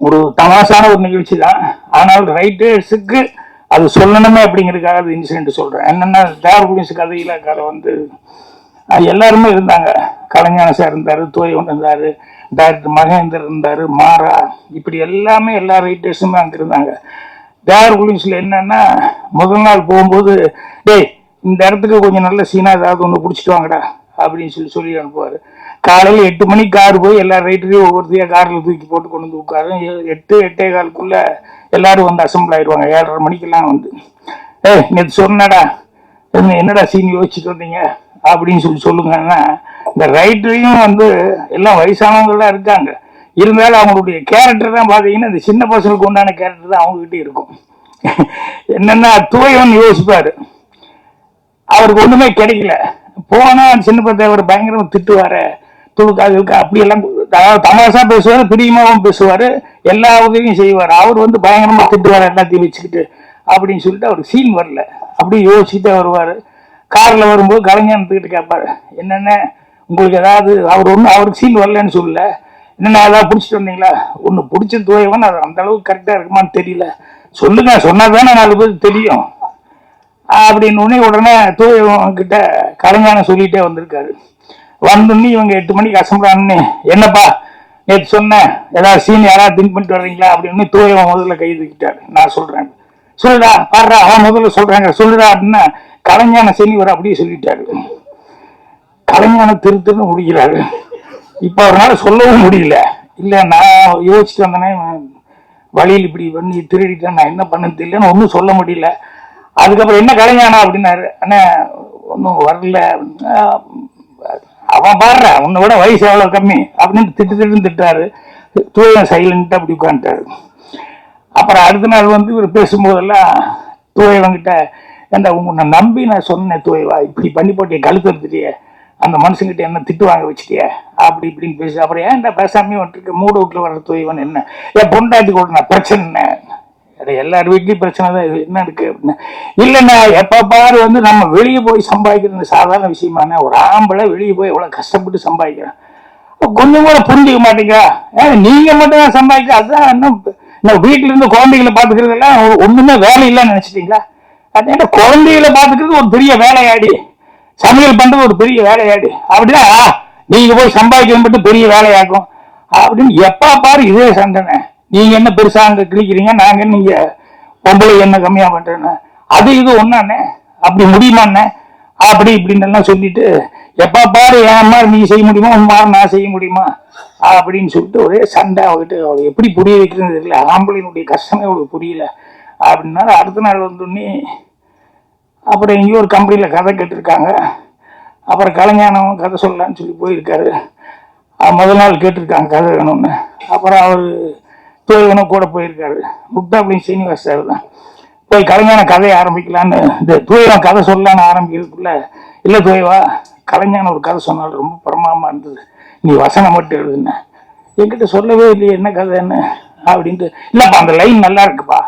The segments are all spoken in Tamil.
ஒரு தமாசான ஒரு நிகழ்ச்சி தான் ஆனால் ரைட்டர்ஸுக்கு அது சொல்லணுமே அப்படிங்கிறதுக்காக அது இன்சிடென்ட் சொல்கிறேன் என்னென்னா தேவர் புலிஸ் கதையில் கதை வந்து எல்லாருமே இருந்தாங்க. கலைஞான சார் இருந்தார் தோயவன் இருந்தார் டாக்டர் மகேந்தர் இருந்தார் மாறா இப்படி எல்லாமே எல்லா ரைட்டர்ஸுமே அங்கே இருந்தாங்க. தேவர் புலிஸ்ல என்னன்னா முதல் நாள் போகும்போது டேய் இந்த இடத்துக்கு கொஞ்சம் நல்ல சீனா ஏதாவது ஒன்று பிடிச்சிட்டு வாங்கடா அப்படின்னு சொல்லி சொல்லி அனுப்புவார். காலையில் எட்டு மணிக்கு கார் போய் எல்லா ரைட்டரையும் ஒவ்வொருத்தையும் காரில் தூக்கி போட்டு கொண்டு வந்து உட்காரு. எட்டு எட்டே காலுக்குள்ள எல்லாரும் வந்து அசம்பிள் ஆயிடுவாங்க ஏழரை மணிக்கெல்லாம் வந்து. ஏய் நேற்று சொன்னடா. என்னடா சீன் யோசிச்சுட்டு வந்தீங்க? அப்படின்னு சொல்லி சொல்லுங்கன்னா இந்த ரைட்டரையும் வந்து எல்லாம் வயசானவங்களாம் இருக்காங்க. இருந்தாலும் அவங்களுடைய கேரக்டர் தான் பார்த்தீங்கன்னா இந்த சின்ன பசங்களுக்கு உண்டான கேரக்டர் தான் அவங்ககிட்ட இருக்கும். என்னன்னா தூயவன் யோசிப்பாரு. அவருக்கு ஒண்ணுமே கிடைக்கல. போனா சின்ன பத்தவர் பயங்கரமா திட்டுவாரு. துளுக்காது அப்படியெல்லாம் அதாவது தமாசா பேசுவார் பிரியமாகவும் பேசுவார் எல்லா உதவியும் செய்வார். அவர் வந்து பயங்கரமாக திட்டுவார் எல்லாத்தையும் வச்சுக்கிட்டு அப்படின்னு சொல்லிட்டு அவர் சீன் வரல. அப்படியே யோசிச்சுட்டே வருவார். காரில் வரும்போது கலைஞானத்துக்கிட்ட கேட்பார் என்னென்ன உங்களுக்கு ஏதாவது அவர் ஒன்றும் அவருக்கு சீன் வரலன்னு சொல்லல. என்னென்ன ஏதாவது பிடிச்சிட்டு வந்தீங்களா? ஒன்று பிடிச்ச தூயவன் அது அந்த அளவுக்கு கரெக்டாக இருக்குமான்னு தெரியல. சொல்லுங்க சொன்னால் தானே நாலு பேர் தெரியும். அப்படின்னு உடனே உடனே தூயவன் கிட்ட கலைஞான சொல்லிகிட்டே வந்திருக்காரு. வந்தோன்னு இவங்க எட்டு மணிக்கு அசம்பிளான்னு என்னப்பா நேற்று சொன்னேன் ஏதாவது சீன் யாராவது திங்க் பண்ணிட்டு வர்றீங்களா அப்படின்னு தூயவன் முதல்ல கை தூக்கிட்டாரு நான் சொல்றேன். சொல்லுடா பாடுறா அவன் முதல்ல சொல்றாங்க. சொல்லுடா அப்படின்னா கலைஞான சீனிவர் அப்படியே சொல்லிட்டாரு. கலைஞான திரு முடிக்கிறாரு. இப்ப அவரால் சொல்லவும் முடியல. இல்லை நான் யோசிச்சுட்டு வந்தேனே வழியில் இப்படி பண்ணி திருடிட்டேன். நான் என்ன பண்ணது தெரியலன்னு ஒன்றும் சொல்ல முடியல. அதுக்கப்புறம் என்ன கலைஞானா அப்படின்னாரு. அண்ணா ஒன்றும் வரல அவன் பாடுற உன்னை விட வயசு எவ்வளோ கம்மி? அப்படின்னு திட்டு திட்டுன்னு திட்டாரு தூயம் சைலண்ட்டாக அப்படி உட்காந்துட்டாரு அப்புறம் அடுத்த நாள் வந்து இவர் பேசும்போதெல்லாம் தூயவங்கிட்ட ஏண்டா உன்னை நம்பி நான் சொன்னேன் தூயவா இப்படி பண்ணி போட்டிய கழுத்து எடுத்துட்டியே அந்த மனுஷங்கிட்ட என்ன திட்டு வாங்க வச்சுட்டியே அப்படி இப்படின்னு பேசி. அப்புறம் ஏன்டா பேசாமே வந்துட்டு மூடு வீட்டில் வர்ற தூயவன் என்ன? ஏன் பொண்டாட்டி கூட நான் பிரச்சனை என்ன? எல்லார் வீட்லையும் பிரச்சனை தான். இது என்ன இருக்கு அப்படின்னு இல்லைண்ணா எப்போ பாரு வந்து நம்ம வெளியே போய் சம்பாதிக்கிறது சாதாரண விஷயமான ஒரு ஆம்பளை வெளியே போய் எவ்வளோ கஷ்டப்பட்டு சம்பாதிக்கிறேன். கொஞ்சம் கூட புரிஞ்சுக்க மாட்டீங்க ஏன் நீங்க மட்டும் தான் சம்பாதிக்க அதுதான் இன்னும் இந்த வீட்டுல இருந்து குழந்தைகளை பாத்துக்கிறதெல்லாம் ஒன்றுமே ஒண்ணுமே வேலை இல்லைன்னு நினைச்சிட்டீங்களா? அதனால குழந்தைகளை பாத்துக்கிறது ஒரு பெரிய வேலையாடி. சமையல் பண்றது ஒரு பெரிய வேலையாடி. அப்படின்னா நீங்க போய் சம்பாதிக்கிறது மட்டும் பெரிய வேலையாக்கும். அப்படின்னு எப்போ பாரு இதே சண்டைனே நீங்க என்ன பெருசா அங்க கிழிக்கிறீங்க? நாங்க நீங்க பொம்பளை என்ன கம்மியா பண்றேன்னு? அது இது ஒண்ணானே? அப்படி முடியுமாண்ணே அப்படி இப்படின்னு எல்லாம் சொல்லிட்டு எப்பா பாரு என் மாதிரி நீ செய்ய முடியுமா? உன் மாதிரி நான் செய்ய முடியுமா? அப்படின்னு சொல்லிட்டு ஒரே சண்டை அவகிட்ட அவளை எப்படி புரிய வைக்கிறது தெரியல. ஆம்பளையினுடைய கஷ்டமே அவளுக்கு புரியல. அப்படின்னா அடுத்த நாள் வந்தோடனே அப்புறம் எங்கேயோ ஒரு கம்பெனியில் கதை கேட்டிருக்காங்க. அப்புறம் கலைஞானம் கதை சொல்லலான்னு சொல்லி போயிருக்காரு. முதல் நாள் கேட்டிருக்காங்க கதை வேணும்னு. அப்புறம் அவர் தூயவனும் கூட போயிருக்காரு. முக்தாபுலின் சீனிவாஸ் சார் தான். போய் கலைஞான கதையை ஆரம்பிக்கலான்னு இந்த தூயவன் கதை சொல்லலான்னு ஆரம்பிக்கிறதுக்குள்ள இல்லை தூயவா கலைஞான ஒரு கதை சொன்னால் ரொம்ப பிரமாமா இருந்தது. நீ வசனம் மட்டும் எழுதுன. என்கிட்ட சொல்லவே இல்லையே என்ன கதைன்னு? அப்படின்ட்டு இல்லைப்பா அந்த லைன் நல்லா இருக்குப்பா.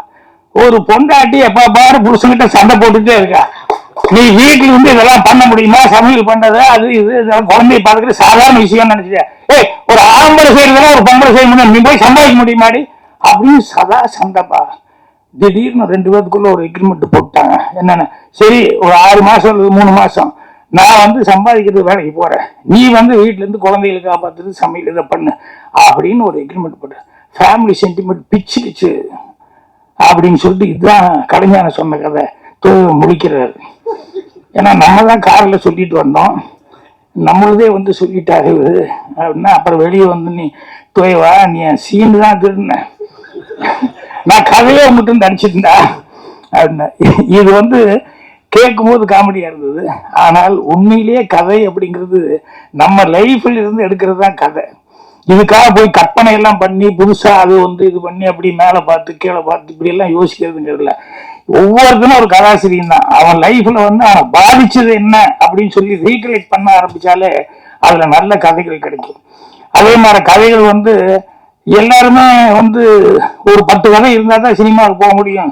ஒரு பொண்டாட்டி எப்பா பாரு புருஷன்கிட்ட சண்டை போட்டுட்டே இருக்கா. நீ வீட்டுல வந்து இதெல்லாம் பண்ண முடியுமா? சமையல் பண்றது அது இது இதெல்லாம் குழந்தைய பாத்துக்கிறது சாதாரண விஷயம் நினைச்சியா ஏய் ஒரு ஆம்பளை செய்யறதுனா ஒரு பொம்பளை செய்ய முடியும் நீ போய் சம்பாதிக்க முடியுமாடி? அப்படின்னு சதா சண்டைப்பா. திடீர்னு ரெண்டு பேத்துக்குள்ள ஒரு எக்ரிமெண்ட் போட்டாங்க. என்னென்ன? சரி ஒரு ஆறு மாசம் அல்லது மூணு மாசம். நான் வந்து சம்பாதிக்கிறது வேலைக்கு போறேன். நீ வந்து வீட்டுல இருந்து குழந்தைகளை காப்பாத்துறது சமையல் இதை பண்ணு. அப்படின்னு ஒரு எக்ரிமெண்ட் போட்டேன் ஃபேமிலி சென்டிமெண்ட் பிச்சு பிச்சு அப்படின்னு சொல்லிட்டு இதுதான் கலைஞான சொன்ன கதை. முடிக்கிறார் ஏன்னா நம்ம தான் காரில் சொல்லிட்டு வந்தோம். நம்மளதே வந்து சொல்லிட்டாரு அப்படின்னா அப்புறம் வெளியே வந்து நீ துவைவா நீ சீனு தான் திருடின. நான் கதையை மட்டும் தடிச்சிருந்தா அப்படின்னா இது வந்து கேட்கும்போது காமெடியாக இருந்தது. ஆனால் உண்மையிலேயே கதை அப்படிங்கிறது நம்ம லைஃப்பில் இருந்து எடுக்கிறது தான் கதை. இதுக்காக போய் கற்பனை எல்லாம் பண்ணி புதுசா அது வந்து இது பண்ணி அப்படி மேல பார்த்து கீழே பார்த்து இப்படி எல்லாம் யோசிக்கிறதுங்கிறதுல ஒவ்வொருத்தனும் ஒரு கதாசிரியன் தான். அவன் லைஃப்ல வந்து அவன் பாதிச்சது என்ன அப்படின்னு சொல்லி ரீகலெக்ட் பண்ண ஆரம்பிச்சாலே அதுல நல்ல கதைகள் கிடைக்கும். அதே மாதிரி கதைகள் வந்து எல்லாருமே வந்து ஒரு பத்து கதை இருந்தால் தான் சினிமாவுக்கு போக முடியும்.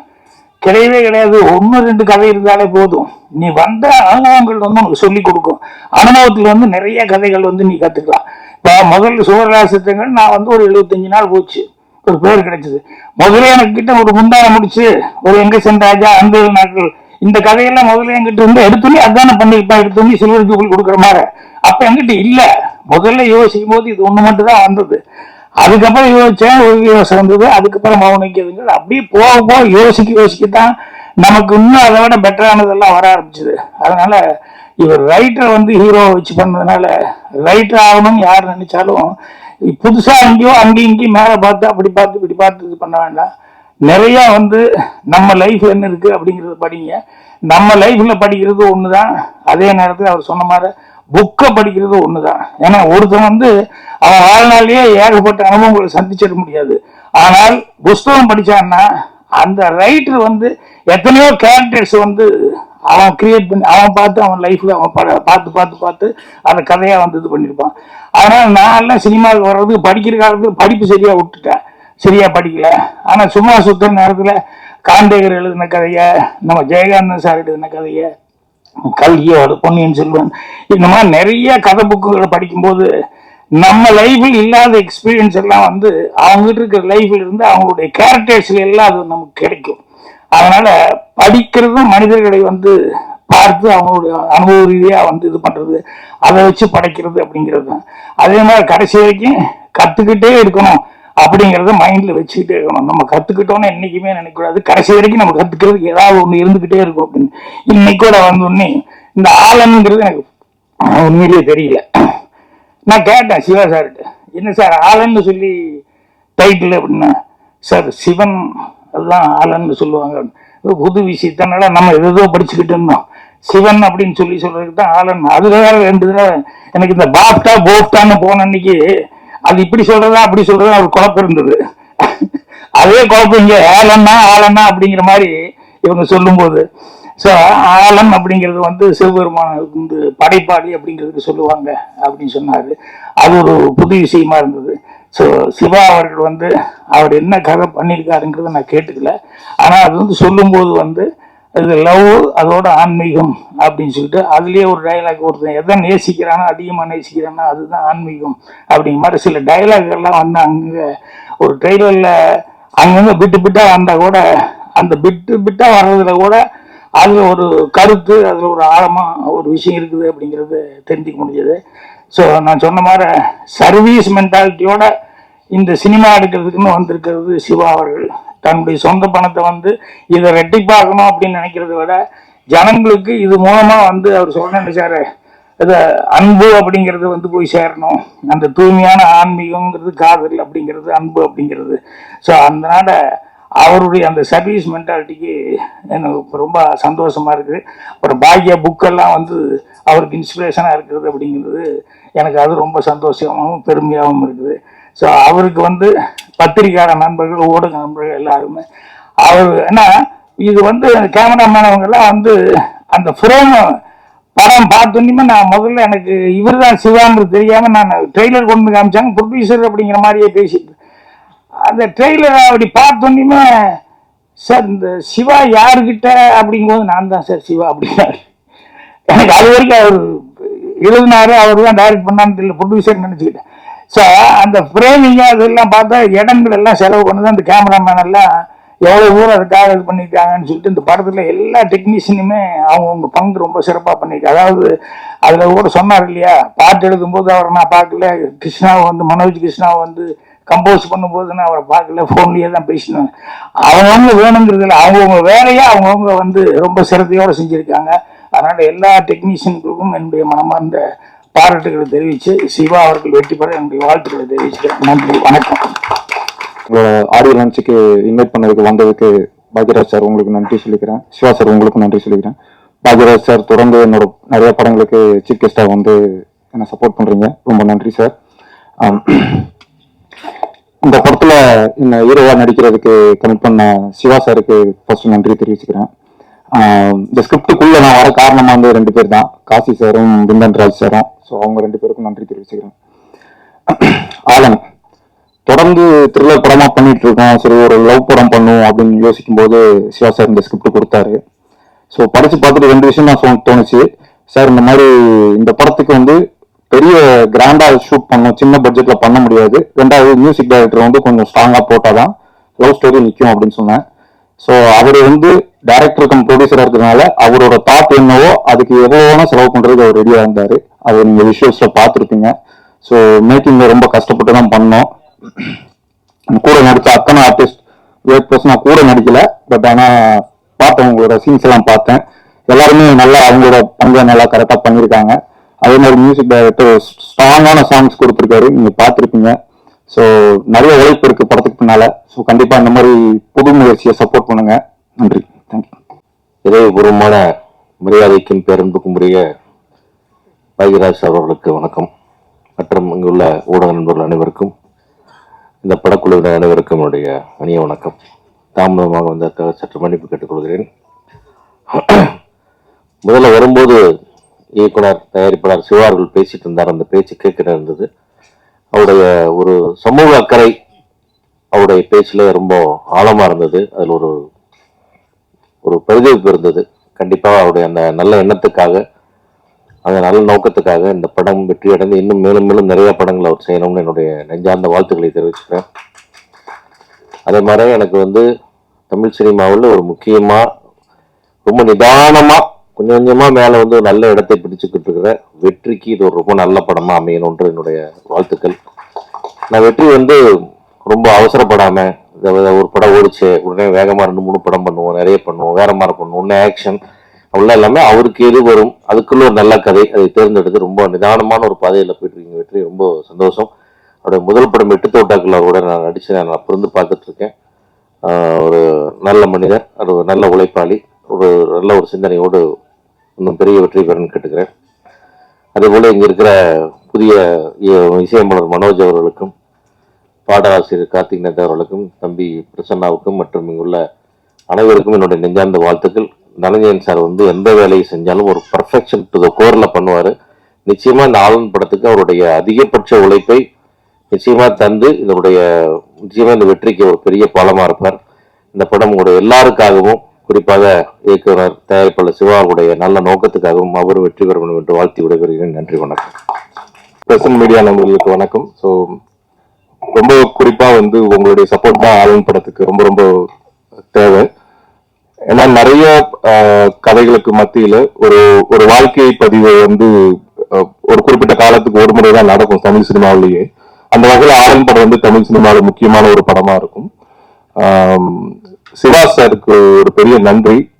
கிடையவே கிடையாது. ஒன்று ரெண்டு கதை இருந்தாலே போதும். நீ வந்த அனுபவங்கள் வந்து உனக்கு சொல்லி கொடுக்கும். அனுபவத்தில் வந்து நிறைய கதைகள் வந்து நீ கத்துக்கலாம். இப்போ முதல்ல சுவராசித்தங்கள் நான் வந்து ஒரு எழுபத்தஞ்சு நாள் போச்சு. ஒரு பேர் கிடைச்சது. முதல்ல எனக்கு கிட்ட ஒரு முந்தாரம் முடிச்சு ஒரு எங்க சென்றாஜா அந்த நாட்கள் இந்த கதையெல்லாம் முதல்ல என்கிட்ட இருந்து எடுத்துனே அதானே பண்ணிருப்பேன் எடுத்துனே சில்வர் ஜூபிள் கொடுக்குற மாதிரி. அப்போ என்கிட்ட இல்லை. முதல்ல யோசிக்கும் போது இது ஒன்று மட்டும் தான் வந்தது. அதுக்கப்புறம் யோசிச்சேன் ஒரு யோசனை வந்தது அதுக்கப்புறம் மௌனிக்கிறதுங்க அப்படியே போக போக யோசிக்க யோசிக்கத்தான் நமக்கு இன்னும் அதை விட பெட்டரானதெல்லாம் வர ஆரம்பிச்சது. அதனால இவர் ரைட்டரை வந்து ஹீரோவை வச்சு பண்ணதுனால ரைட்டர் ஆகணும்னு யார் நினைச்சாலும் புதுசா அங்கேயோ அங்கேயும் இங்கேயும் மேலே பார்த்து அப்படி பார்த்து இப்படி பார்த்து இது பண்ண வேண்டாம். நிறைய வந்து நம்ம லைஃப் என்ன இருக்கு அப்படிங்கறத படிங்க. நம்ம லைஃப்ல படிக்கிறது ஒண்ணுதான். அதே நேரத்தில் அவர் சொன்ன மாதிரி புக்கை படிக்கிறது ஒண்ணுதான். ஏன்னா ஒருத்தன் வந்து அவன் வாழ்நாளையே ஏகப்பட்ட அனுபவங்களை சந்திச்சிட முடியாது. ஆனால் புஸ்தகம் படிச்சான்னா அந்த ரைட்டர் வந்து எத்தனையோ கேரக்டர்ஸ் வந்து அவன் கிரியேட் பண்ணி அவன் பார்த்து அவன் லைஃப்ல அவன் பட- பார்த்து பார்த்து பார்த்து அந்த கதையா வந்து இது பண்ணியிருப்பான். அதனால நான் எல்லாம் சினிமாவுக்கு வர்றதுக்கு படிக்கிற காலத்துக்கு படிப்பு சரியா விட்டுட்டேன். சரியா படிக்கல. ஆனா சும்மா சுத்தம் நேரத்துல காண்டேகர் எழுதின கதைய நம்ம ஜெயகாந்தன் சார் எழுதின கதையை கல்கியோட பொன்னியின் செல்வன். இந்த மாதிரி நிறைய கதை புக்குகளை படிக்கும்போது நம்ம லைஃபில் இல்லாத எக்ஸ்பீரியன்ஸ் எல்லாம் வந்து அவங்ககிட்ட இருக்கிற லைஃப்ல இருந்து அவங்களுடைய கேரக்டர்ஸ்ல எல்லாம் அது நமக்கு கிடைக்கும். அதனால படிக்கிறதும் மனிதர்களை வந்து பார்த்து அவங்களுடைய அனுபவ ரீதியாக வந்து இது பண்றது அதை வச்சு படைக்கிறது அப்படிங்கிறது தான். அதே மாதிரி கடைசி வரைக்கும் கற்றுக்கிட்டே இருக்கணும். அப்படிங்கிறத மைண்ட்ல வச்சுக்கிட்டே இருக்கணும். நம்ம கத்துக்கிட்டோம்னு என்னைக்குமே நினைக்கக்கூடாது. கடைசி வரைக்கும் நம்ம கத்துக்கிறதுக்கு ஏதாவது ஒண்ணு இருந்துகிட்டே இருக்கும் அப்படின்னு. இன்னைக்கு கூட வந்தோடனே இந்த ஆலன்ங்கிறது எனக்கு உண்மையிலேயே தெரியல. நான் கேட்டேன் சிவா சார்கிட்ட என்ன சார் ஆலன்னு சொல்லி டைட்டில் அப்படின்னா சார் சிவன் அதுதான் ஆலன்னு சொல்லுவாங்க. புது விஷயத்தனால நம்ம எதோ படிச்சுக்கிட்டு இருந்தோம். சிவன் அப்படின்னு சொல்லி சொல்றதுக்கு தான் ஆலன் அதுல வேற ரெண்டு தடவை எனக்கு இந்த பாப்டா போப்டான்னு போன அன்னைக்கு அது இப்படி சொல்றதா அப்படி சொல்றதா ஒரு குழப்பம் இருந்தது. அதே குழப்பம் இங்க ஏலன்னா ஆலன்னா அப்படிங்கிற மாதிரி இவங்க சொல்லும்போது ஸோ ஆலன் அப்படிங்கிறது வந்து சிவபெருமான வந்து படைப்பாளி அப்படிங்கிறதுக்கு சொல்லுவாங்க அப்படின்னு சொன்னாரு. அது ஒரு புது விஷயமா இருந்தது. ஸோ சிவா அவர்கள் வந்து அவர் என்ன கதை பண்ணியிருக்காருங்கிறத நான் கேட்டுக்கல. ஆனால் அது வந்து சொல்லும்போது வந்து இது லவ் அதோட ஆன்மீகம் அப்படின்னு சொல்லிட்டு அதுலேயே ஒரு டயலாக் ஒருத்தன் எதை நேசிக்கிறானோ அதிகமாக நேசிக்கிறானோ அதுதான் ஆன்மீகம் அப்படிங்கிற மாதிரி சில டயலாக் வந்து அங்கே ஒரு ட்ரெய்லரில் அங்கங்கே பிட்டு பிட்டாக வந்தால் கூட அந்த பிட்டு பிட்டாக வர்றதுல கூட அதில் ஒரு கருத்து அதில் ஒரு ஆழமாக ஒரு விஷயம் இருக்குது அப்படிங்கிறது தெரிஞ்சுக்க முடிஞ்சது. ஸோ நான் சொன்ன மாதிரி சர்வீஸ் மென்டாலிட்டியோட இந்த சினிமா எடுக்கிறதுக்குன்னு வந்திருக்கிறது சிவா அவர்கள். தன்னுடைய சொந்த பணத்தை வந்து இதை ரெட்டிப்பாக்கணும் அப்படின்னு நினைக்கிறத விட ஜனங்களுக்கு இது மூலமா வந்து அவர் சொல்ல சார் இதை அன்பு அப்படிங்கிறது வந்து போய் சேரணும். அந்த தூய்மையான ஆன்மீகங்கிறது காதல் அப்படிங்கிறது அன்பு அப்படிங்கிறது. ஸோ அதனால அவருடைய அந்த சர்வீஸ் மென்டாலிட்டிக்கு எனக்கு ரொம்ப சந்தோஷமா இருக்குது. அப்புறம் பாக்கிய புக்கெல்லாம் வந்து அவருக்கு இன்ஸ்பிரேஷனாக இருக்கிறது அப்படிங்கிறது எனக்கு அது ரொம்ப சந்தோஷமாகவும் பெருமையாகவும் இருக்குது. ஸோ அவருக்கு வந்து பத்திரிகையாள நண்பர்கள் ஊடக நண்பர்கள் எல்லாருமே. அவர் ஏன்னா இது வந்து கேமராமேனவங்கெல்லாம் வந்து அந்த ஃப்ரேம் படம் பார்த்தோன்னே நான் முதல்ல எனக்கு இவர் தான் சிவாங்கிறது தெரியாமல் நான் ட்ரெய்லர் கொண்டு வந்து காமிச்சாங்க. ப்ரொடியூசர் அப்படிங்கிற மாதிரியே பேசிட்டு. அந்த ட்ரெய்லரை அப்படி பார்த்தோன்னே சார் இந்த சிவா யாருக்கிட்ட அப்படிங்கும்போது நான் தான் சார் சிவா அப்படின்னாரு. எனக்கு அது வரைக்கும் அவர் எழுதினாரு அவர் தான் டைரக்ட் பண்ணான்னு தெரியல ப்ரொடியூசர் நினச்சிக்கிட்டேன். ஸோ அந்த ஃப்ரேமிங்க அதெல்லாம் பார்த்தா இடங்கள் எல்லாம் செலவு பண்ணது. அந்த கேமராமேன் எல்லாம் எவ்வளோ தூரம் அதுக்காக இது பண்ணியிருக்காங்கன்னு சொல்லிட்டு இந்த படத்தில் எல்லா டெக்னீஷியனுமே அவங்கவுங்க பங்கு ரொம்ப சிறப்பாக பண்ணியிருக்காங்க. அதாவது அதில் கூட சொன்னார் இல்லையா பாட்டு எழுதும்போது அவரை நான் பார்க்கல கிருஷ்ணாவை வந்து மனோஜ் கிருஷ்ணாவை வந்து கம்போஸ் பண்ணும்போது நான் அவரை பார்க்கல ஃபோன்லேயே தான் பேசினேன். அவங்கவுங்க வேணுங்கிறதுல அவங்கவுங்க வேலையை அவங்கவுங்க வந்து ரொம்ப சிரத்தையோடு செஞ்சுருக்காங்க. அதனால் எல்லா டெக்னீஷியன்களுக்கும் என்னுடைய மனமார்ந்த பாராட்டுகளை தெரிவித்து சிவா அவர்கள் வெற்றி பெற என்னுடைய வாழ்த்துக்களை தெரிவிச்சுக்கிறேன் நன்றி வணக்கம். உங்களோட ஆடியோ லான்ச்சுக்கு இன்வைட் பண்ணதுக்கு வந்ததுக்கு பாக்யராஜ் சார் உங்களுக்கு நன்றி சொல்லிக்கிறேன். சிவா சார் உங்களுக்கும் நன்றி சொல்லிக்கிறேன். பாக்யராஜ் சார் தொடர்ந்து என்னோட நிறைய படங்களுக்கு சீஃப் கெஸ்டாக வந்து என்னை சப்போர்ட் பண்ணுறீங்க ரொம்ப நன்றி சார் இந்த படத்துல என்ன ஹீரோவா நடிக்கிறதுக்கு கமிட் பண்ண சிவா சாருக்கு ஃபர்ஸ்ட் நன்றி தெரிவிச்சுக்கிறேன். இந்த ஸ்கிரிப்டுக்குள்ள நான் வர காரணமா வந்து ரெண்டு பேர் தான். காசி சாரும் பிந்தன் ராஜ் சாரும் ஸோ அவங்க ரெண்டு பேருக்கும் நன்றி தெரிவிச்சுக்கிறேன். ஆலன் தொடர்ந்து த்ரில்லர் படமா பண்ணிட்டு இருக்கோம் சரி ஒரு லவ் படம் பண்ணுவோம் அப்படின்னு யோசிக்கும் போது சிவா சார் இந்த ஸ்கிரிப்ட் கொடுத்தாரு. ஸோ படித்து பார்த்துட்டு ரெண்டு விஷயம் தான் தோணுச்சு. சார் இந்த மாதிரி இந்த படத்துக்கு வந்து பெரிய கிராண்டா ஷூட் பண்ணோம் சின்ன பட்ஜெட்ல பண்ண முடியாது. ரெண்டாவது மியூசிக் டைரக்டர் வந்து கொஞ்சம் ஸ்ட்ராங்கா போட்டாதான் லவ் ஸ்டோரி நிற்கும் அப்படின்னு சொன்னேன். ஸோ அவர் வந்து டைரக்டர் கம் ப்ரொடியூசரா இருக்கிறதுனால அவரோட தாட் என்னவோ அதுக்கு எவ்வளோ செலவு பண்றது அவர் ரெடியா இருந்தாரு. அதை நீங்க விஷுவல்ஸ்ல பார்த்துருப்பீங்க. ஸோ மேக்கிங்ல ரொம்ப கஷ்டப்பட்டு தான் பண்ணோம். கூட நடிச்ச அத்தனை ஆர்டிஸ்ட் வேட் பர்சன் நான் கூட நடிக்கல. பட் ஆனால் பார்த்தேன் உங்களோட சீன்ஸ் எல்லாம் பார்த்தேன். எல்லாருமே நல்லா அவங்களோட பங்கை நல்லா கரெக்டாக பண்ணியிருக்காங்க. அதே மாதிரி மியூசிக் டைரக்டர் ஸ்ட்ராங்கான சாங்ஸ் கொடுத்துருக்காரு. நீங்கள் பார்த்துருப்பீங்க. ஸோ நிறைய உழைப்பு இருக்குது படத்துக்கு பின்னால். ஸோ கண்டிப்பாக இந்த மாதிரி புது முயற்சியை சப்போர்ட் பண்ணுங்கள் நன்றி. தேங்க்யூ இதயபூர்வமான மரியாதைக்கும் பேரன்புக்கும் உரிய பாகிராஜ் அவர்களுக்கு வணக்கம். மற்றும் இங்குள்ள ஊடக நண்பர்கள் அனைவருக்கும் இந்த படக்குழுவினர் அனைவருக்கும் என்னுடைய அணிய வணக்கம். தாமதமாக வந்ததற்காக சற்று மன்னிப்பு கேட்டுக்கொள்கிறேன். முதல்ல வரும்போது இயக்குனர் தயாரிப்பாளர் சிவார்கள் பேசிட்டு இருந்தார். அந்த பேச்சு கேட்கிற இருந்தது. அவருடைய ஒரு சமூக அக்கறை அவருடைய பேச்சில் ரொம்ப ஆழமாக இருந்தது. அதில் ஒரு ஒரு பிரதிபலிப்பு இருந்தது கண்டிப்பாக அவருடைய அந்த நல்ல எண்ணத்துக்காக அந்த நல்ல நோக்கத்துக்காக இந்த படம் வெற்றி அடைந்து இன்னும் மேலும் மேலும் நிறைய படங்கள் அவர் செய்யணும்னு என்னுடைய நெஞ்சார்ந்த வாழ்த்துக்களை தெரிவிச்சுக்கிறேன். அதே மாதிரி எனக்கு வந்து தமிழ் சினிமாவில் ஒரு முக்கியமாக ரொம்ப நிதானமாக கொஞ்சம் கொஞ்சமாக மேலே வந்து நல்ல இடத்தை பிடிச்சிக்கிட்டு இருக்கிற வெற்றிக்கு இது ஒரு ரொம்ப நல்ல படமாக அமையணுன்ற என்னுடைய வாழ்த்துக்கள். நான் வெற்றி வந்து ரொம்ப அவசரப்படாமல் ஒரு படம் ஓடிச்சு உடனே வேகமாக ரெண்டு மூணு படம் பண்ணுவோம் நிறைய பண்ணுவோம் வேற மாதிரி பண்ணுவோம் உடனே ஆக்ஷன் அப்படிலாம் எல்லாமே அவருக்கு எது வரும் அதுக்குள்ள ஒரு நல்ல கதை அதை தேர்ந்தெடுத்து ரொம்ப நிதானமான ஒரு பாதையில் போயிட்டு இருக்கீங்க வெற்றி ரொம்ப சந்தோஷம். அவருடைய முதல் படம் எட்டு தோட்டாக்கள் அவரோட நான் நடிச்சு நான் அப்ப பார்த்துட்டு இருக்கேன். ஒரு நல்ல மனிதர் ஒரு நல்ல உழைப்பாளி ஒரு நல்ல ஒரு சிந்தனையோடு இன்னும் பெரிய வெற்றி பெறன்னு கேட்டுக்கிறேன். அதே போல் இங்கே இருக்கிற புதிய இ- இசையமைப்பாளர் மனோஜ் அவர்களுக்கும் பாடலாசிரியர் கார்த்திக் நேதா அவர்களுக்கும் தம்பி பிரசன்னாவுக்கும் மற்றும் இங்குள்ள அனைவருக்கும் என்னுடைய நெஞ்சார்ந்த வாழ்த்துக்கள். தனஞ்சயன் சார் வந்து எந்த வேலையை செஞ்சாலும் ஒரு பர்ஃபெக்ஷன் டு த கோரில் பண்ணுவார். நிச்சயமாக இந்த ஆளுநர் படத்துக்கு அவருடைய அதிகபட்ச உழைப்பை நிச்சயமாக தந்து இதனுடைய நிச்சயமாக இந்த வெற்றிக்கு ஒரு பெரிய பாலமாக இருப்பார். இந்த படம் உங்களுடைய எல்லாருக்காகவும் குறிப்பாக இயக்குனர் தயாரிப்பாளர் சிவாவுடைய நல்ல நோக்கத்துக்காகவும் அவரும் வெற்றி பெற வேண்டும் என்று வாழ்த்தி விடைபெறுகிறேன். நன்றி வணக்கம். பிரசன் மீடியா நண்பர்களுக்கு வணக்கம். ஸோ ரொம்ப குறிப்பா வந்து உங்களுடைய சப்போர்ட் தான் ஆலன் படத்துக்கு ரொம்ப ரொம்ப தேவை. ஏன்னா நிறைய கதைகளுக்கு மத்தியில ஒரு ஒரு வாழ்க்கை பதிவை வந்து ஒரு குறிப்பிட்ட காலத்துக்கு ஒரு முறை தான் நடக்கும் தமிழ் சினிமாவிலேயே. அந்த வகையில் ஆலன் படம் வந்து தமிழ் சினிமாவில் முக்கியமான ஒரு படமா இருக்கும். சிவா சாருக்கு ஒரு பெரிய நன்றி.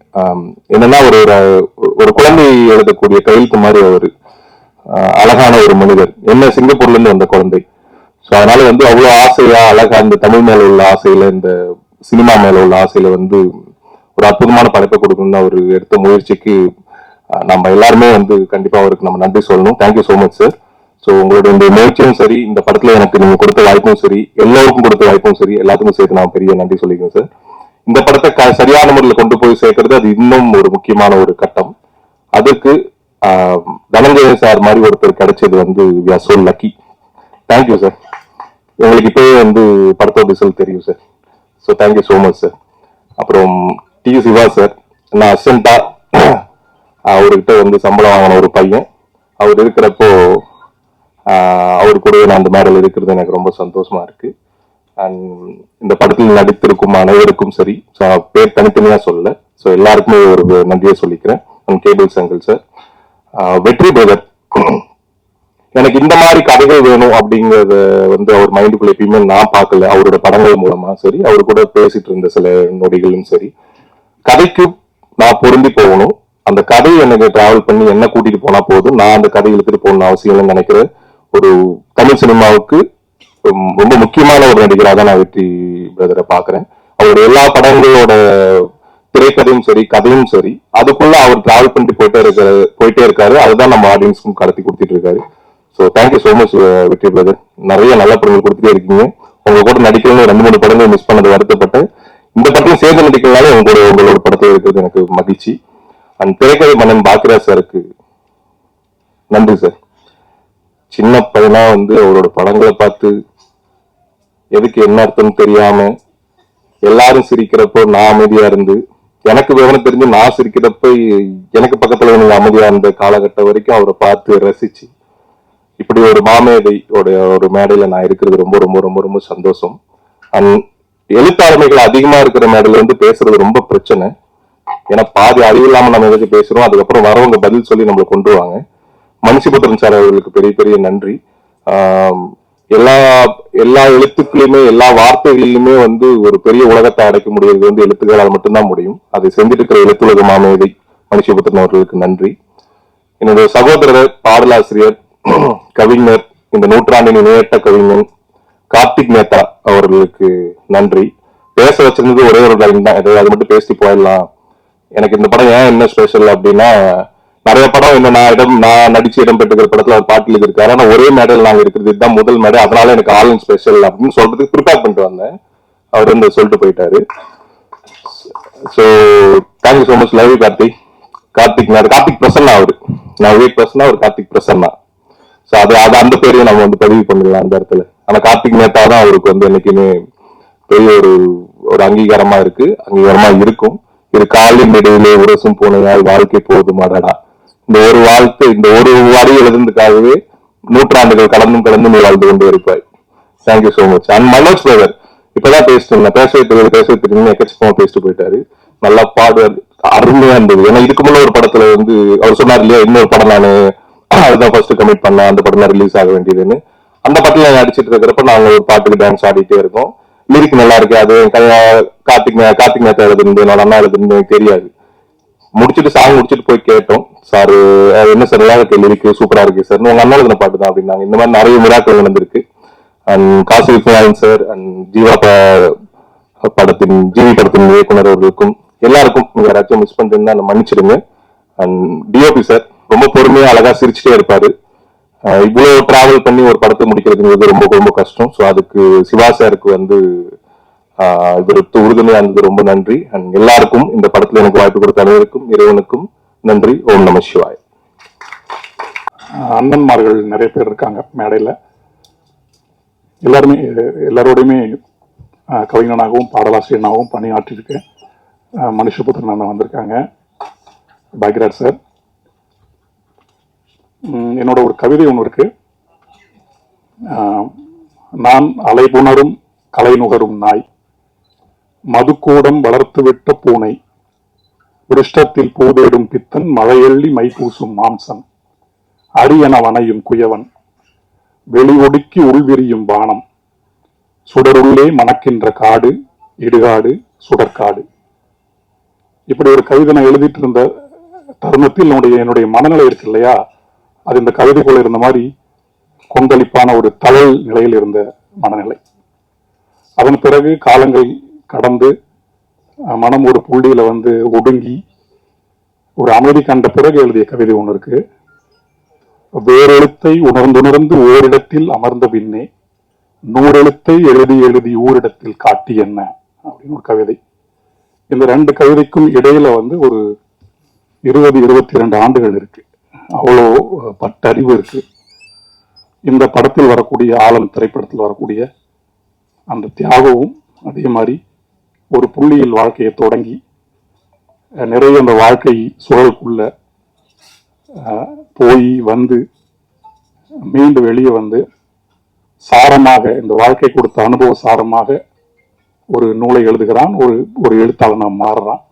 என்னன்னா ஒரு ஒரு- ஒரு குழந்தை எழுதக்கூடிய கையெழுத்து மாதிரி அவர் அழகான ஒரு மனிதர். என்ன சிங்கப்பூர்ல இருந்து வந்த குழந்தை. ஸோ அதனால வந்து அவ்வளோ ஆசையா அழகா இந்த தமிழ் மேல உள்ள ஆசையில இந்த சினிமா மேல உள்ள ஆசையில வந்து ஒரு அற்புதமான படைப்பை கொடுக்கணும்னு அவர் எடுத்த முயற்சிக்கு நம்ம எல்லாருமே வந்து கண்டிப்பா அவருக்கு நம்ம நன்றி சொல்லணும். Thank you so much sir so உங்களுடைய இந்த முயற்சியும் சரி இந்த படத்துல எனக்கு நீங்க கொடுத்த வாய்ப்பும் சரி எல்லோருக்கும் கொடுத்த வாய்ப்பும் சரி எல்லாத்துக்கும் சேர்த்து நான் பெரிய நன்றி சொல்லிக்கிறேன் சார் இந்த படத்தை க- சரியான முறையில் கொண்டு போய் சேர்க்கறது அது இன்னும் ஒரு முக்கியமான ஒரு கட்டம். அதுக்கு ஆஹ், தனஞ்சயன் சார் மாதிரி ஒருத்தர் கிடைச்சது வந்து we are so lucky thank you sir எங்களுக்கு இப்பவே வந்து படத்தோட ரிசல்ட் தெரியும் sir so thank you so much sir அப்புறம் டி. சிவா சார் நான் அசண்டா அவர்கிட்ட வந்து சம்பளம் வாங்கின ஒரு பையன். அவர் இருக்கிறப்போ அவர் கூட நான் அந்த மேடல் இருக்கிறது எனக்கு ரொம்ப சந்தோஷமா இருக்கு. அண்ட் இந்த படத்தில் நடித்திருக்கும் அனைவருக்கும் சரி. ஸோ பேர் தனித்தனியாக சொல்ல ஸோ எல்லாருக்குமே ஒரு நன்றியை சொல்லிக்கிறேன். And Cable Sankar sir Vetri brother எனக்கு இந்த மாதிரி கதைகள் வேணும் அப்படிங்கறத வந்து அவர் மைண்டுக்குள்ள எப்பயுமே நான் பார்க்கல. அவரோட படங்கள் மூலமா சரி அவர் கூட பேசிட்டு இருந்த சில நொடிகளும் சரி. கதைக்கு நான் பொருந்தி போகணும். அந்த கதையை எனக்கு டிராவல் பண்ணி என்ன கூட்டிட்டு போனா போதும்? நான் அந்த கதை இழுத்துட்டு போகணும் அவசியம் இல்லைன்னு நினைக்கிற ஒரு தமிழ் சினிமாவுக்கு ரொம்ப- முக்கியமான ஒரு நடிகராக தான் நான் வெற்றி பிரதரை பாக்குறேன் அவருடைய எல்லா படங்களோட திரைக்கதையும் சரி கதையும் சரி அதுக்குள்ள அவர் டிராவல் பண்ணிட்டு போயிட்டே இருக்காரு போயிட்டே இருக்காரு. அதுதான் நம்ம ஆடியன்ஸ்க்கும் கடத்தி கொடுத்துட்டு இருக்காரு. So thank you so much Vetri brother நிறைய நல்ல படங்கள் கொடுத்துட்டே இருக்கீங்க. உங்க கூட நடிக்கணும்னு ரெண்டு மூணு படங்கள் மிஸ் பண்ணது வருத்தப்பட்டு இந்த படத்தையும் சேர்ந்து நடிக்கிறதுனால உங்களோட உங்களோட படத்தில் இருக்கிறது எனக்கு மகிழ்ச்சி. அண்ட் திரைக்கதை மன்னன் பாக்கியராஜ் சாருக்கு நன்றி சார் சின்ன பையனா வந்து அவரோட படங்களை பார்த்து எதுக்கு என்ன அர்த்தம் தெரியாம எல்லாரும் சிரிக்கிறப்போ நான் அமைதியா இருந்து எனக்கு விவரம் தெரிஞ்சு நான் சிரிக்கிறப்ப எனக்கு பக்கத்துல நீங்க அமைதியா இருந்த காலகட்டம் வரைக்கும் அவரை பார்த்து ரசிச்சு இப்படி ஒரு மாமேதையோடைய ஒரு மேடையில நான் இருக்கிறது ரொம்ப ரொம்ப ரொம்ப ரொம்ப சந்தோஷம். அண்ட் எழுத்தாளமைகள் அதிகமா இருக்கிற மேடையில இருந்து பேசுறது ரொம்ப பிரச்சனை. ஏன்னா பாதி அறிவு இல்லாம நம்ம எதாச்சும் பேசுறோம் அதுக்கப்புறம் வரவங்க பதில் சொல்லி நம்மளை கொண்டு வாங்க. மனுஷபுத்திரன் சார் அவர்களுக்கு பெரிய பெரிய நன்றி. எல்லா எல்லா எழுத்துக்களுமே எல்லா வார்த்தைகளிலுமே வந்து ஒரு பெரிய உலகத்தை அடைக்க முடியறது வந்து எழுத்துக்களால் மட்டும்தான் முடியும். அதை செஞ்சுட்டு இருக்கிற எழுத்துலக மாமேதை மனுஷபுத்திரன் அவர்களுக்கு நன்றி. என்னுடைய சகோதரர் பாடலாசிரியர் கவிஞர் இந்த நூற்றாண்டின் இணையற்ற கவிஞன் கார்த்திக் மேத்தா அவர்களுக்கு நன்றி. பேச வச்சிருந்தது ஒரே ஒரு லைன் தான். ஏதாவது அது மட்டும் பேசி போயிடலாம். எனக்கு இந்த படம் ஏன் என்ன ஸ்பெஷல் அப்படின்னா நிறைய படம் என்ன நான் இடம் நான் நடிச்சு இடம் பெற்றுக்கிற படத்துல அவர் பாட்டு எழுதியிருக்காரு. ஆனா ஒரே மேடையில் நாங்க இருக்கிறது இதுதான் முதல் மேடை. அதனால எனக்கு ஆன்லைன் ஸ்பெஷல் அப்படின்னு சொல்றதுக்கு ப்ரிப்பேர் பண்ணிட்டு வந்தேன். அவர் வந்து சொல்லிட்டு போயிட்டாரு. So thank you so much love Karthik. Karthik Karthik Prasanna அவரு. நான் விவேக் பிரசன்னா அவர் கார்த்திக் பிரசன்னா. ஸோ அது அது அந்த பேரையும் நம்ம வந்து பதிவு பண்ணிடலாம் அந்த இடத்துல. ஆனா கார்த்திக் மேத்தா தான் அவருக்கு வந்து என்னைக்குமே பெரிய ஒரு ஒரு அங்கீகாரமா இருக்கு. அங்கீகாரமா இருக்கும். இது காலின் இடையிலே உரசும் போனதால் வாழ்க்கை போதுமாடா இந்த ஒரு வாழ்க்கை இந்த ஒரு வரி எழுதுனதுக்காகவே நூற்றாண்டுகள் கடந்தும் கடந்து நீ வாழ்ந்து கொண்டு இருப்பாய். Thank you so much and Manoj brother இப்பதான் பேசிட்டு இருந்தேன் பேசவே தெரியாது பேசவே தெரியும் எக்கச்சக்கமா பேசிட்டு போயிட்டாரு. நல்லா பாடுவார் அருமையா இருந்தது. ஏன்னா இதுக்கு முன்ன ஒரு படத்துல வந்து அவர் சொன்னார் இல்லையா இன்னொரு படம் நானு அதுதான் ஃபர்ஸ்ட் கமிட் பண்ணேன் அந்த படம் தான் ரிலீஸ் ஆக வேண்டியதுன்னு. அந்த படத்துல நான் நடிச்சிட்டு இருக்கிறப்ப நாங்க ஒரு பாட்டுக்கு டான்ஸ் ஆடிட்டே இருக்கோம். லிரிக் நல்லா இருக்கு அது கார்த்திக் கார்த்திக் மேத்தா எழுதுனது என்னோட அண்ணா எழுதுனது எனக்கு தெரியாது. முடிச்சிட்டு சாங் முடிச்சிட்டு போய் கேட்டோம். சார் என்ன சார் நல்லா இருக்கு லிரிக் சூப்பரா இருக்கு சார். உங்க அண்ணா எழுதின பாட்டு தான் அப்படின்னாங்க. இந்த மாதிரி நிறைய மிராக்கள் நடந்திருக்கு. And Kasi Viswanathan sir and Jeeva படத்தின் ஜீவி படத்தின் இயக்குனர் அவர்களுக்கும் எல்லாருக்கும் யாராச்சும் மிஸ் பண்ணிருந்தா என்னை மன்னிச்சிடுங்க. அண்ட் டிஓபி சார் ரொம்ப பொறுமையா அழகா சிரிச்சுட்டே இருப்பாரு. இவ்வளவு டிராவல் பண்ணி ஒரு படத்தை முடிக்கிறதுங்கிறது ரொம்ப ரொம்ப கஷ்டம். ஸோ அதுக்கு சிவா சாருக்கு வந்து இவருக்கு உறுதுணையா இருந்தது ரொம்ப நன்றி. அண்ட் எல்லாருக்கும் இந்த படத்துல எனக்கு வாய்ப்பு கொடுத்த அனைவருக்கும் இறைவனுக்கும் நன்றி. ஓம் நம சிவாய். அண்ணன்மார்கள் நிறைய பேர் இருக்காங்க மேடையில். எல்லாருமே எல்லாரோடையுமே கவிஞனாகவும் பாடலாசிரியனாகவும் பணியாற்றியிருக்கேன் மனுஷபுத்திரன் அண்ணன் வந்திருக்காங்க. பாக்யராஜ் சார். என்னோட ஒரு கவிதை ஒன்று இருக்கு. நான் அலைபுணரும் கலை நுகரும் நாய். மதுக்கூடம் வளர்த்துவிட்ட பூனை. விருஷ்டத்தில் பூதேடும் பித்தன் மழையள்ளி மைபூசும் மாம்சம். அரியன வனையும் குயவன். வெளி ஒடுக்கி உள்விரியும் வானம். சுடருள்ளே மணக்கின்ற காடு இடுகாடு சுடற்காடு. இப்படி ஒரு கவிதை நான் எழுதிட்டு இருந்த தருணத்தில் என்னுடைய என்னுடைய மனநிலை இருக்கு இல்லையா? அது இந்த கவிதைக்குள்ள இருந்த மாதிரி கொந்தளிப்பான ஒரு தழல் நிலையில் இருந்த மனநிலை. அதன் பிறகு காலங்கள் கடந்து மனம் ஒரு புள்ளியில வந்து ஒடுங்கி ஒரு அமைதி கண்ட பிறகு எழுதிய கவிதை ஒன்று இருக்கு. வேறெழுத்தை உணர்ந்துணர்ந்து ஓரிடத்தில் அமர்ந்த பின்னே நூறெழுத்தை எழுதி எழுதி ஊரிடத்தில் காட்டி என்ன? அப்படின்னு ஒரு கவிதை. இந்த ரெண்டு கவிதைக்கும் இடையில வந்து ஒரு இருபது இருபத்தி ரெண்டு ஆண்டுகள் இருக்கு. அவ்வளோ பட்டறிவு இருக்கு. இந்த படத்தில் வரக்கூடிய ஆழம் திரைப்படத்தில் வரக்கூடிய அந்த தியாகமும் அதே மாதிரி ஒரு புள்ளியில் வாழ்க்கையை தொடங்கி நிறைய அந்த வாழ்க்கை சூழலுக்குள்ள போய் வந்து மீண்டு வெளியே வந்து சாரமாக இந்த வாழ்க்கை கொடுத்த அனுபவ சாரமாக ஒரு நூலை எழுதுகிறான். ஒரு ஒரு எழுத்தாளனாக மாறுறான்.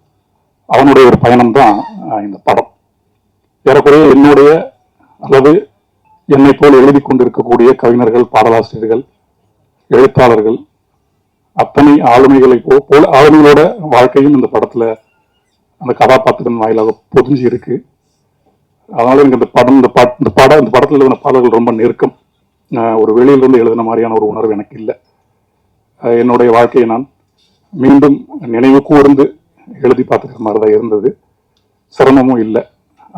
அவனுடைய ஒரு பயணம் தான் இந்த படம். ஏறக்குறைய என்னுடைய அல்லது என்னை போல் எழுதி கொண்டிருக்கக்கூடிய கவிஞர்கள் பாடலாசிரியர்கள் எழுத்தாளர்கள் அத்தனை ஆளுமைகளை போ- போல ஆளுமைகளோட வாழ்க்கையும் இந்த படத்தில் அந்த கதாபாத்திரம் வாயிலாக பொதிஞ்சு இருக்கு. அதனால எனக்கு இந்த படம் இந்த பாட் இந்த படம் இந்த படத்தில் எழுதின பாடல்கள் ரொம்ப நெருக்கம். ஒரு வெளியிலிருந்து எழுதின மாதிரியான ஒரு உணர்வு எனக்கு இல்லை. என்னுடைய வாழ்க்கையை நான் மீண்டும் நினைவு கூர்ந்து எழுதி பார்த்துக்கிற மாதிரி தான் இருந்தது. சிரமமும் இல்லை.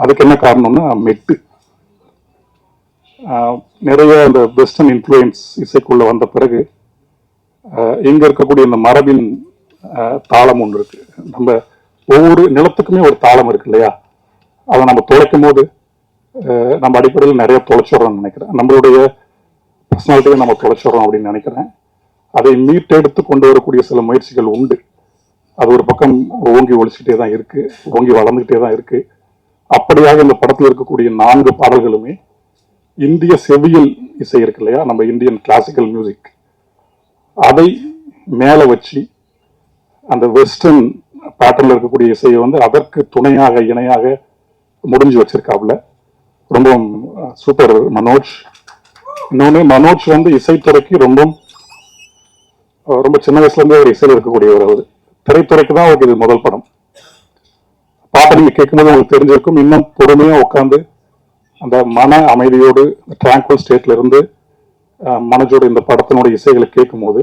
அதுக்கு என்ன காரணம்னா மெட்டு. நிறைய அந்த வெஸ்டர்ன் இன்ஃப்ளூயன்ஸ் இசைக்குள்ளே வந்த பிறகு இங்கே இருக்கக்கூடிய இந்த மரபின் தாளம் ஒன்று இருக்கு. நம்ம ஒவ்வொரு நிலத்துக்குமே ஒரு தாளம் இருக்கு இல்லையா? அதை நம்ம தொலைக்கும் போது நம்ம அடிப்படையில் நிறைய தொலைச்சிடுறோம்னு நினைக்கிறேன். நம்மளுடைய பர்சனாலிட்டியை நம்ம தொலைச்சிடுறோம் அப்படின்னு நினைக்கிறேன். அதை மீட்டெடுத்து கொண்டு வரக்கூடிய சில முயற்சிகள் உண்டு. அது ஒரு பக்கம் ஓங்கி ஒழிச்சுக்கிட்டே தான் இருக்கு ஓங்கி வளர்ந்துகிட்டே தான் இருக்குது அப்படியாக இந்த படத்தில் இருக்கக்கூடிய நான்கு பாடல்களுமே இந்திய செவியல் இசை இருக்கு இல்லையா? நம்ம இந்தியன் கிளாசிக்கல் மியூசிக் அதை மேலே வச்சு அந்த வெஸ்டர்ன் பேட்டர்ன்ல இருக்கக்கூடிய இசையை வந்து அதற்கு துணையாக இணையாக முடிஞ்சு வச்சிருக்காப்புல. ரொம்ப சூப்பர் மனோஜ். இன்னொன்று மனோஜ் வந்து இசைத்துறைக்கு ரொம்ப ரொம்ப சின்ன வயசுலேருந்தே ஒரு இசையில் இருக்கக்கூடியவர் அவர். திரைத்துறைக்கு தான் அவருக்கு இது முதல் படம். பாட்டை நீங்க கேட்கும்போது உங்களுக்கு தெரிஞ்சிருக்கும். இன்னும் பொறுமையா உட்காந்து அந்த மன அமைதியோடு டிராங்குவல் ஸ்டேட்ல இருந்து மனஜோட இந்த படத்தினுடைய இசைகளை கேட்கும்போது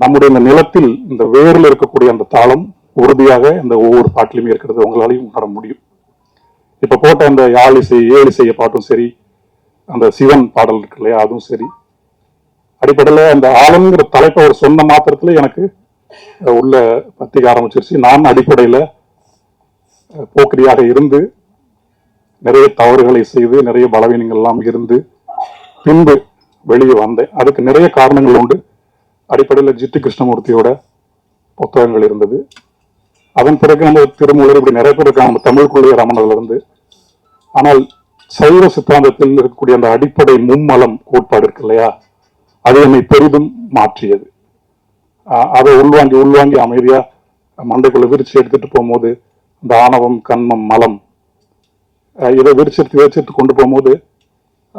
நம்முடைய இந்த நிலத்தில் இந்த வேரில் இருக்கக்கூடிய அந்த தாளம் உறுதியாக இந்த ஒவ்வொரு பாட்டிலுமே இருக்கிறது. உங்களாலையும் உணர முடியும். இப்ப போட்ட அந்த யாழ் இசை ஏழு செய்ய பாட்டும் சரி அந்த சிவன் பாடல் இருக்கு இல்லையா அதுவும் சரி. அடிப்படையில் அந்த ஆளுங்கிற தலைப்பை அவர் சொன்ன மாத்திரத்துல எனக்கு உள்ள பத்திக்க ஆரம்பிச்சிருச்சு. நான் அடிப்படையில அஹ், போக்கிரியாக இருந்து நிறைய தவறுகளை செய்து நிறைய பலவீனங்கள் எல்லாம் இருந்து பின்பு வெளியே வந்தேன் அதுக்கு நிறைய காரணங்கள் உண்டு. அடிப்படையில் ஜிட்டு கிருஷ்ணமூர்த்தியோட புத்தகங்கள் இருந்தது. அதன் பிறகு நம்ம திருமூலர் இப்படி நிறைய பேர் இருக்காங்க நம்ம தமிழ்குள்ளே ரமணர்ல இருந்து ஆனால் சைவ சித்தாந்தத்தில் இருக்கக்கூடிய அந்த அடிப்படை மும்மலம் கோட்பாடு இருக்கு இல்லையா? அது என்னை பெரிதும் மாற்றியது. ஆஹ் அதை உள்வாங்கி உள்வாங்கி அமைதியா மண்டைக்குள்ள விரிச்சு எடுத்துட்டு போகும்போது தானவம் கண்மம் மலம். இதை விரிச்சிருத்து விரிச்சிருத்து கொண்டு போகும்போது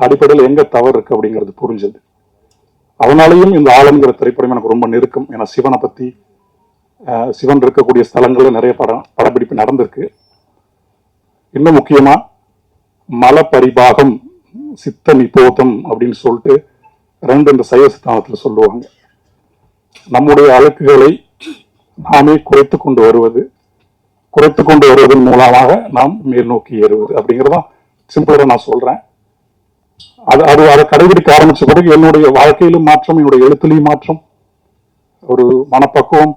அடிப்படையில் எங்க தவறு இருக்கு அப்படிங்கிறது புரிஞ்சது. அதனாலையும் இந்த ஆளுங்கிற திரைப்படம் எனக்கு ரொம்ப நெருக்கம். ஏன்னா சிவனை பத்தி சிவன் இருக்கக்கூடிய ஸ்தலங்கள்ல நிறைய படம் படப்பிடிப்பு நடந்திருக்கு. இன்னும் முக்கியமா மல பரிபாகம் சித்த நிபோதம் அப்படின்னு சொல்லிட்டு ரெண்டு இந்த சைவ சித்தாந்தத்தில் சொல்லுவாங்க. நம்முடைய அழுக்குகளை நாமே குறைத்து கொண்டு வருவது குறைத்து கொண்டு வருவதன் மூலமாக நாம் மேல் நோக்கி ஏறுவது. அப்படிங்கிறதான் சிம்பிளா நான் சொல்றேன். அது அது அதை கடைபிடிக்க ஆரம்பிச்ச பிறகு என்னுடைய வாழ்க்கையிலும் மாற்றம் என்னுடைய எழுத்துலையும் மாற்றம் ஒரு மனப்பக்குவம்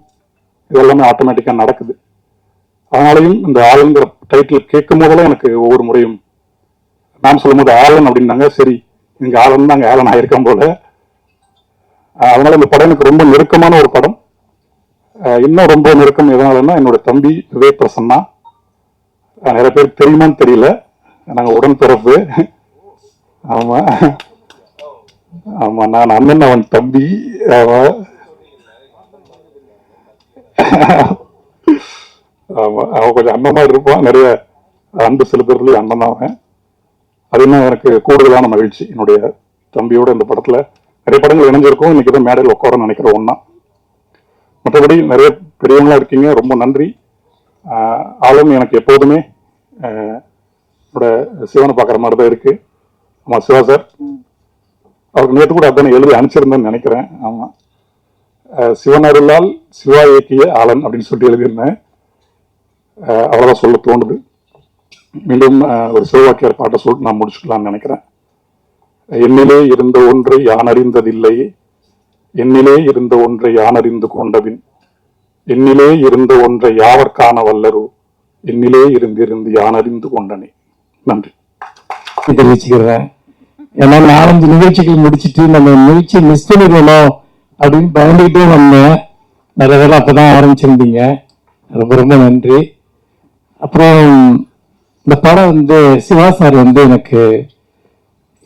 இதெல்லாமே ஆட்டோமேட்டிக்காக நடக்குது. அதனாலையும் இந்த ஆளுங்கிற டைட்டில் கேட்கும் போதெல்லாம் எனக்கு ஒவ்வொரு முறையும் நான் சொல்லும்போது ஆலன் அப்படின்னாங்க. சரி இங்கே ஆலன் அங்கே ஆலன் ஆயிருக்கேன் போல. அதனால இந்த படம் எனக்கு ரொம்ப நெருக்கமான ஒரு படம். இன்னும் ரொம்ப நெருக்கம் எதனாலன்னா என்னோட தம்பி விவேக் பிரசன்னா நிறைய பேருக்கு தெரியுமான்னு தெரியல. நாங்கள் உடன் பிறப்பு. ஆமாம் ஆமாம் நான் அண்ணன் அவன் தம்பி. ஆமாம் அவன் கொஞ்சம் அண்ணமா இருப்பான். நிறைய அன்பு செலுத்துறதுலயும் அண்ணன் தான் அவன். அது இன்னும் எனக்கு கூடுதலான மகிழ்ச்சி. என்னுடைய தம்பியோட இந்த படத்தில் நிறைய படங்கள் இணைஞ்சிருக்கும். இன்னைக்கு தான் மேடையில் உட்காரன்னு நினைக்கிற ஒன்றா மற்றபடி நிறைய பெரியவங்களா இருக்கீங்க. ரொம்ப நன்றி. ஆளும் எனக்கு எப்போதுமே என்னோட சிவனை பார்க்குற மாதிரி தான் இருக்குது ஆமாம் சிவா சார். அவருக்கு நேற்று கூட அதானே எழுதி அனுப்பிச்சிருந்தேன்னு நினைக்கிறேன். ஆமாம் சிவனருளால் சிவன் அருளால் சிவா இயக்கிய ஆலன் அப்படின்னு சொல்லிட்டு எழுதியிருந்தேன். அவ்வளோ சொல்ல தோணுது. மீண்டும் ஒரு சிவவாக்கியர் பாட்டை சொல்லிட்டு நான் முடிச்சுக்கலாம்னு நினைக்கிறேன். என்னிலே இருந்த ஒன்றை யான் அறிந்ததில்லையே என்னிலே இருந்த ஒன்றை யான் அறிந்து கொண்டபின் என்னிலே இருந்த ஒன்றை யாவர் காண வல்லரோ என்னிலே இருந்திருந்து யான் அறிந்து கொண்டனே. நன்றி. தெரிவிச்சுக்கிறேன் ஏன்னா நாலஞ்சு நிகழ்ச்சிகள் முடிச்சுட்டு நம்ம நிகழ்ச்சி மிஸ் பண்ணிடுவோம் அப்படின்னு பயந்துகிட்டே வந்தேன். நிறைய வேலை அப்பதான் ஆரம்பிச்சிருந்தீங்க. ரொம்ப ரொம்ப நன்றி. அப்புறம் இந்த படம் வந்து சிவா சார் வந்து எனக்கு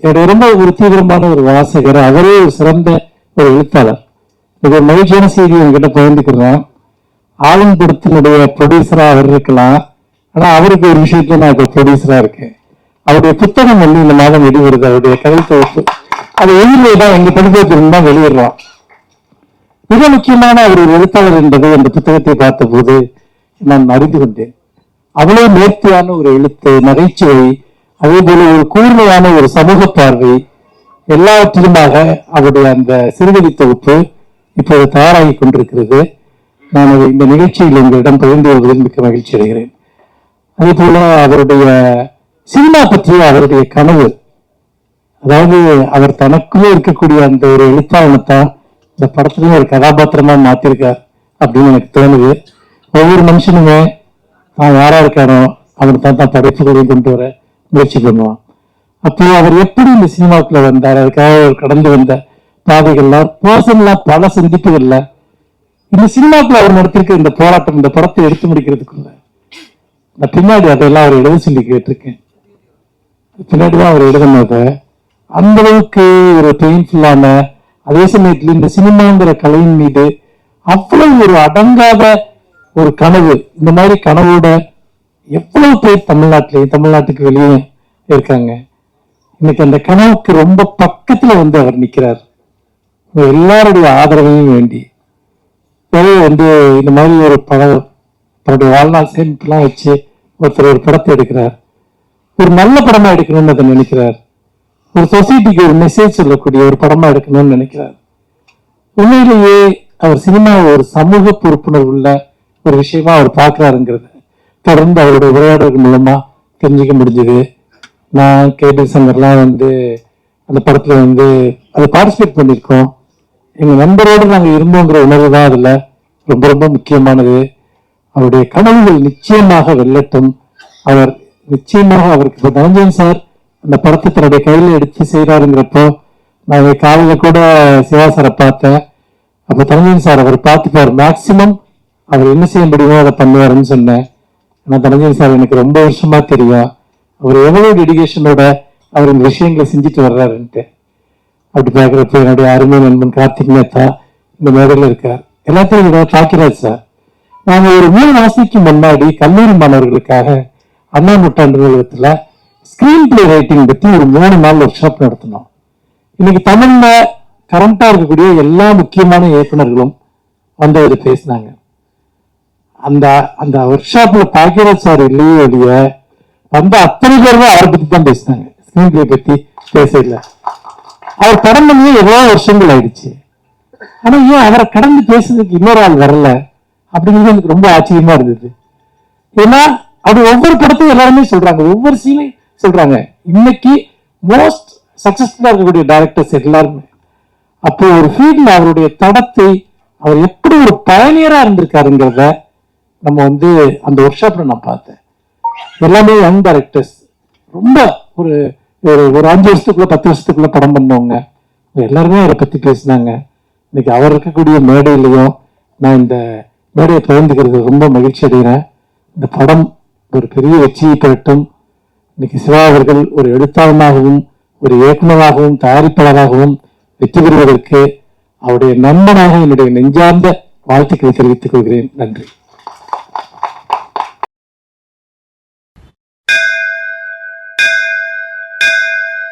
என்னுடைய ரொம்ப ஒரு தீவிரமான ஒரு வாசகர். அவரே ஒரு சிறந்த ஒரு எழுத்தாளர். இது மகிழ்ச்சியான செய்தி என்கிட்ட பகிர்ந்துக்கிறேன் ஆளும் படத்தினுடைய அவர் இருக்கலாம். ஆனா அவருக்கு ஒரு விஷயத்துல நான் இப்போ ப்ரொடியூசராக இருக்கேன். அவருடைய புத்தகம் வந்து இந்த மாதம் வெளிவருது. அவருடைய கதை தொகுப்பு அது வெளியிலே தான் எங்க பதிப்பகத்திலிருந்து தான் வெளியிடுறோம் மிக முக்கியமான அவர் ஒரு எழுத்தாளர் என்பதை அந்த புத்தகத்தை பார்த்தபோது நான் அறிந்து கொண்டேன். அவ்வளவு நேர்த்தியான ஒரு எழுத்து நகைச்சுவை அதே போல ஒரு கூர்மையான ஒரு சமூக பார்வை எல்லாவற்றிலுமாக அவருடைய அந்த சிறுகதை தொகுப்பு இப்போது தயாராகி கொண்டிருக்கிறது. நான் இந்த நிகழ்ச்சியில் எங்களிடம் பகிர்ந்து கொள்வதில் மிக்க மகிழ்ச்சி அடைகிறேன். அதே போல அவருடைய சினிமா பற்றிய அவருடைய கனவு அதாவது அவர் தனக்குள்ளே இருக்கக்கூடிய அந்த ஒரு எழுத்தாளனைத்தான் இந்த படத்துலயும் ஒரு கதாபாத்திரமா மாத்திருக்கார் அப்படின்னு எனக்கு தோணுது. ஒவ்வொரு மனுஷனுமே தான் யாரா இருக்கானோ அவன் தான் தான் படைப்புகளையும் கொண்டு வர முயற்சி பண்ணுவான். அப்போ அவர் எப்படி இந்த சினிமாக்குள்ள வந்தார்? அதுக்காக அவர் கடந்து வந்த பாதைகள்லாம் பர்சனலா பல சந்திப்புகள்ல இந்த சினிமாக்குள்ள அவர் நடத்திருக்க இந்த போராட்டம் இந்த படத்தை எடுத்து முடிக்கிறதுக்குள்ள நான் பின்னாடி அதெல்லாம் அவர் எழுத சொல்லி கேட்டிருக்கேன். பின்னாடி தான் அவர் எழுதினத. அந்த அளவுக்கு ஒரு பெயின்ஃபுல்லான அதே சமயத்தில் இந்த சினிமாங்கிற கலையின் மீது அவ்வளவு ஒரு அடங்காத ஒரு கனவு இந்த மாதிரி கனவோட எவ்வளவு பேர் தமிழ்நாட்டிலையும் தமிழ்நாட்டுக்கு வெளியே இருக்காங்க. இன்னைக்கு அந்த கனவுக்கு ரொம்ப பக்கத்துல வந்து அவர் நிக்கிறார். எல்லாருடைய ஆதரவையும் வேண்டி. வந்து இந்த மாதிரி ஒரு படம் தன்னுடைய வாழ்நாள் சேமிப்புலாம் வச்சு ஒருத்தர் ஒரு படத்தை எடுக்கிறார். ஒரு நல்ல படமா எடுக்கணும்னு அதை நினைக்கிறார். ஒரு சொசைட்டிக்கு ஒரு மெசேஜ் சொல்லக்கூடிய ஒரு படமா எடுக்கணும்னு நினைக்கிறார். உண்மையிலேயே அவர் சினிமா ஒரு சமூக பொறுப்புணர்வு உள்ள ஒரு விஷயமா அவர் பார்க்கிறாருங்கிறத. தொடர்ந்து அவருடைய உரையாடல்கள் மூலமா தெரிஞ்சுக்க முடிஞ்சது. நான் கேபி சங்கர்லாம் வந்து அந்த படத்தில் வந்து அதை பார்ட்டிசிபேட் பண்ணியிருக்கோம். எங்கள் நண்பரோடு நாங்கள் இருந்தோங்கிற உணர்வு தான் அதில். ரொம்ப ரொம்ப முக்கியமானது. அவருடைய கனவுகள் நிச்சயமாக வெல்லட்டும். அவர் நிச்சயமாக அவருக்கு இப்போ தனஞ்சயன் சார் அந்த படத்தை தன்னுடைய கையில் எடுத்து செய்கிறாருங்கிறப்போ நான் இங்க காலையில் கூட சிவா சாரை பார்த்தேன். அப்போ தனஞ்சயன் சார் அவர் பார்த்துப்பார் மேக்சிமம் அவர் என்ன செய்ய முடியுமோ அதை பண்ணுவாருன்னு சொன்னேன். ஆனால் தனஞ்சயன் சார் எனக்கு ரொம்ப வருஷமாக தெரியும். அவர் எவ்வளவு டெடிகேஷனோட அவர் இந்த விஷயங்களை செஞ்சுட்டு வர்றாருன்ட்டு. அப்படி பார்க்குறப்ப என்னுடைய அருமை நண்பன் கார்த்திக் மேத்தா இந்த மேடையில் இருக்கார். எல்லாத்தையும் விட பாக்கிராஜ் சார். நாங்கள் ஒரு மூணு மாசத்துக்கு முன்னாடி கல்லூரி மாணவர்களுக்காக அண்ணா நூற்றாண்டு நிறுவனத்தில் ஸ்கிரீன் பிளே ரைட்டிங் பற்றி ஒரு மூணு நாள் ஒர்க் ஷாப் நடத்தினோம். இன்னைக்கு தமிழ்ல கரண்டாக இருக்கக்கூடிய எல்லா முக்கியமான இயக்குநர்களும் வந்து அதை பேசினாங்க. அந்த அந்த ஒர்க் ஷாப்பில் பாக்கியராஜ் சார் இல்லையே ஒழிய வந்த அத்தனை பேருமே அவரை பத்தி தான் பேசினாங்க. ஸ்கிரீன் பிளே பத்தி பேசல அவர் படம் பண்ணியே எவ்வளவு வருஷங்கள் ஆயிடுச்சு. ஆனா ஏன் அவரை கடந்து பேசுறதுக்கு இன்னொரு ஆள் வரல? அப்படிங்கிறது எனக்கு ரொம்ப ஆச்சரியமா இருந்தது. ஏன்னா அது ஒவ்வொரு படத்தையும் எல்லாருமே சொல்றாங்க. ஒவ்வொரு சீனையும் சொல்றாங்க. இன்னைக்கு மோஸ்ட் சக்சஸ்ஃபுல்லா இருக்கக்கூடிய டைரக்டர்ஸ் எல்லாருமே. அப்போ ஒரு ஃபீல்ட்ல அவருடைய தடத்தை அவர் எப்படி ஒரு பயணியரா இருந்திருக்காருங்கிறத நம்ம வந்து அந்த ஒர்க் ஷாப்ல நான் பார்த்தேன். எல்லாமே யங் டேரக்டர்ஸ் ரொம்ப ஒரு ஒரு அஞ்சு வருஷத்துக்குள்ள பத்து வருஷத்துக்குள்ள படம் பண்ணவங்க. எல்லாருமே அவரை பத்தி பேசினாங்க. இன்னைக்கு அவர் இருக்கக்கூடிய மேடையிலையும் நான் இந்த மேடையை பகிர்ந்துக்கிறது ரொம்ப மகிழ்ச்சி அடைகிறேன். இந்த படம் ஒரு பெரிய வெற்றியை பெறட்டும். இன்னைக்கு சிவா அவர்கள் ஒரு எழுத்தாளனாகவும் ஒரு இயக்குநராகவும் தயாரிப்பாளராகவும் வெற்றி பெறுவதற்கு அவருடைய நண்பனாக என்னுடைய நெஞ்சார்ந்த வாழ்த்துக்களை தெரிவித்துக் கொள்கிறேன். நன்றி.